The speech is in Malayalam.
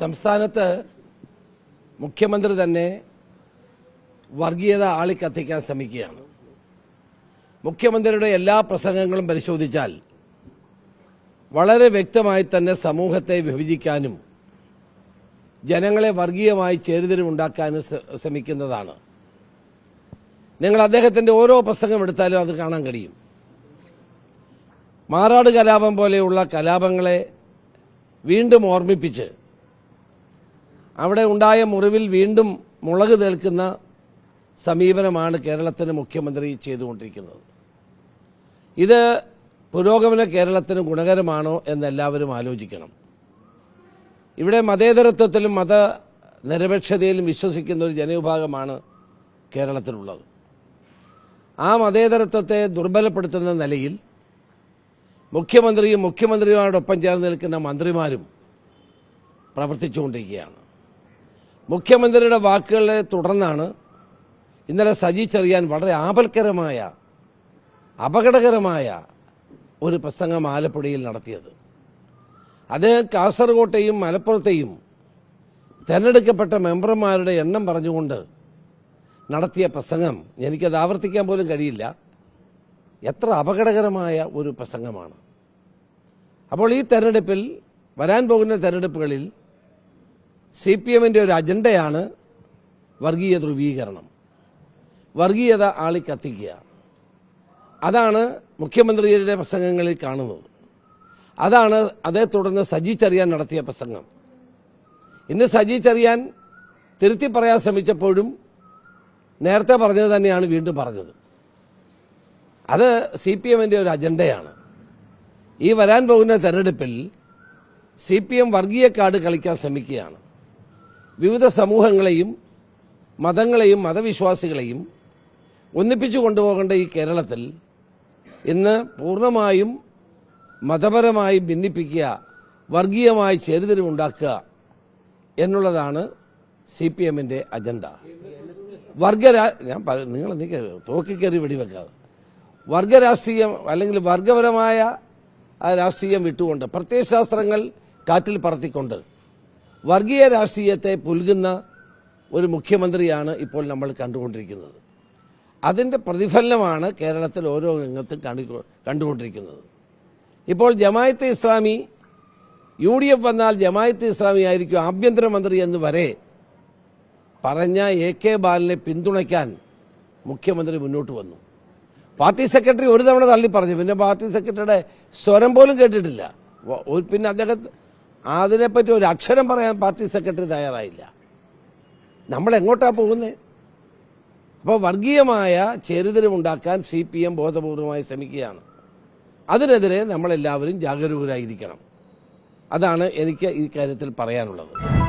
സംസ്ഥാനത്ത് മുഖ്യമന്ത്രി തന്നെ വർഗീയത ആളിക്കത്തിക്കാൻ ശ്രമിക്കുകയാണ്. മുഖ്യമന്ത്രിയുടെ എല്ലാ പ്രസംഗങ്ങളും പരിശോധിച്ചാൽ വളരെ വ്യക്തമായി തന്നെ സമൂഹത്തെ വിഭജിക്കാനും ജനങ്ങളെ വർഗീയമായി ചേരിതിരിവുണ്ടാക്കാനും ശ്ര- ശ്രമിക്കുന്നതാണ്. നിങ്ങൾ അദ്ദേഹത്തിന്റെ ഓരോ പ്രസംഗം എടുത്താലും അത് കാണാൻ കഴിയും. മാറാട് കലാപം പോലെയുള്ള കലാപങ്ങളെ വീണ്ടും ഓർമ്മിപ്പിച്ച് അവിടെ ഉണ്ടായ മുറിവിൽ വീണ്ടും മുളക് തേൽക്കുന്ന സമീപനമാണ് കേരളത്തിന് മുഖ്യമന്ത്രി ചെയ്തുകൊണ്ടിരിക്കുന്നത്. ഇത് പുരോഗമന കേരളത്തിന് ഗുണകരമാണോ എന്ന് എല്ലാവരും ആലോചിക്കണം. ഇവിടെ മതേതരത്വത്തിലും മത നിരപേക്ഷതയിലും വിശ്വസിക്കുന്ന ഒരു ജനവിഭാഗമാണ് കേരളത്തിലുള്ളത്. ആ മതേതരത്വത്തെ ദുർബലപ്പെടുത്തുന്ന നിലയിൽ മുഖ്യമന്ത്രിയും മുഖ്യമന്ത്രിമാരോടൊപ്പം ചേർന്ന് നിൽക്കുന്ന മന്ത്രിമാരും പ്രവർത്തിച്ചുകൊണ്ടിരിക്കുകയാണ്. മുഖ്യമന്ത്രിയുടെ വാക്കുകളെ തുടർന്നാണ് ഇന്നലെ സജി ചെറിയാൻ വളരെ ആപൽക്കരമായ അപകടകരമായ ഒരു പ്രസംഗം ആലപ്പുഴയിൽ നടത്തിയത്. അദ്ദേഹം കാസർകോട്ടെയും മലപ്പുറത്തെയും തെരഞ്ഞെടുക്കപ്പെട്ട മെമ്പർമാരുടെ എണ്ണം പറഞ്ഞുകൊണ്ട് നടത്തിയ പ്രസംഗം എനിക്കത് ആവർത്തിക്കാൻ പോലും കഴിയില്ല. എത്ര അപകടകരമായ ഒരു പ്രസംഗമാണ്. അപ്പോൾ ഈ തെരഞ്ഞെടുപ്പിൽ വരാൻ പോകുന്ന തെരഞ്ഞെടുപ്പുകളിൽ സി പി എമ്മിന്റെ ഒരു അജണ്ടയാണ് വർഗീയ ധ്രുവീകരണം. വർഗീയത ആളി കത്തിക്കുക. അതാണ് മുഖ്യമന്ത്രിയുടെ പ്രസംഗങ്ങളിൽ കാണുന്നത്. അതാണ് അതേ തുടർന്ന് സജി ചെറിയാൻ നടത്തിയ പ്രസംഗം. ഇന്ന് സജി ചെറിയാൻ തിരുത്തി പറയാൻ ശ്രമിച്ചപ്പോഴും നേരത്തെ പറഞ്ഞത് തന്നെയാണ് വീണ്ടും പറഞ്ഞത്. അത് സി പി എമ്മിന്റെ ഒരു അജണ്ടയാണ്. ഈ വരാൻ പോകുന്ന തെരഞ്ഞെടുപ്പിൽ സി പി എം വർഗീയ കാർഡ് കളിക്കാൻ ശ്രമിക്കുകയാണ്. വിവിധ സമൂഹങ്ങളെയും മതങ്ങളെയും മതവിശ്വാസികളെയും ഒന്നിപ്പിച്ചു കൊണ്ടുപോകേണ്ട ഈ കേരളത്തിൽ ഇന്ന് പൂർണമായും മതപരമായി ഭിന്നിപ്പിക്കുക വർഗീയമായി ചേരിതിരിവുണ്ടാക്കുക എന്നുള്ളതാണ് സി പി എമ്മിന്റെ അജണ്ട. വർഗരാ ഞാൻ നിങ്ങൾ എന്തൊക്കെ തോക്കിക്കയറി വെടിവെക്കാതെ വർഗരാഷ്ട്രീയം അല്ലെങ്കിൽ വർഗപരമായ രാഷ്ട്രീയം വിട്ടുകൊണ്ട് പ്രത്യയശാസ്ത്രങ്ങൾ കാറ്റിൽ പറത്തിക്കൊണ്ട് വർഗീയ രാഷ്ട്രീയത്തെ പുൽകുന്ന ഒരു മുഖ്യമന്ത്രിയാണ് ഇപ്പോൾ നമ്മൾ കണ്ടുകൊണ്ടിരിക്കുന്നത്. അതിന്റെ പ്രതിഫലനമാണ് കേരളത്തിൽ ഓരോ രംഗത്തും കാണി- കണ്ടുകൊണ്ടിരിക്കുന്നത്. ഇപ്പോൾ Jamaat-e Islami U D F വന്നാൽ ജമായത്തെ ഇസ്ലാമി ആയിരിക്കും ആഭ്യന്തരമന്ത്രി എന്ന് വരെ പറഞ്ഞ എ കെ ബാലനെ പിന്തുണയ്ക്കാൻ മുഖ്യമന്ത്രി മുന്നോട്ട് വന്നു. പാർട്ടി സെക്രട്ടറി ഒരു തവണ തള്ളി പറഞ്ഞു. പിന്നെ പാർട്ടി സെക്രട്ടറിയുടെ സ്വരം പോലും കേട്ടിട്ടില്ല. പിന്നെ അദ്ദേഹം അതിനെപ്പറ്റി ഒരു അക്ഷരം പറയാൻ പാർട്ടി സെക്രട്ടറി തയ്യാറായില്ല. നമ്മൾ എങ്ങോട്ടാ പോകുന്നത് അപ്പോൾ വർഗീയമായ ചേരിതിരിവുണ്ടാക്കാൻ സി പി എം ബോധപൂർവമായി ശ്രമിക്കുകയാണ്. അതിനെതിരെ നമ്മളെല്ലാവരും ജാഗരൂകരായിരിക്കണം. അതാണ് എനിക്ക് ഈ കാര്യത്തിൽ പറയാനുള്ളത്.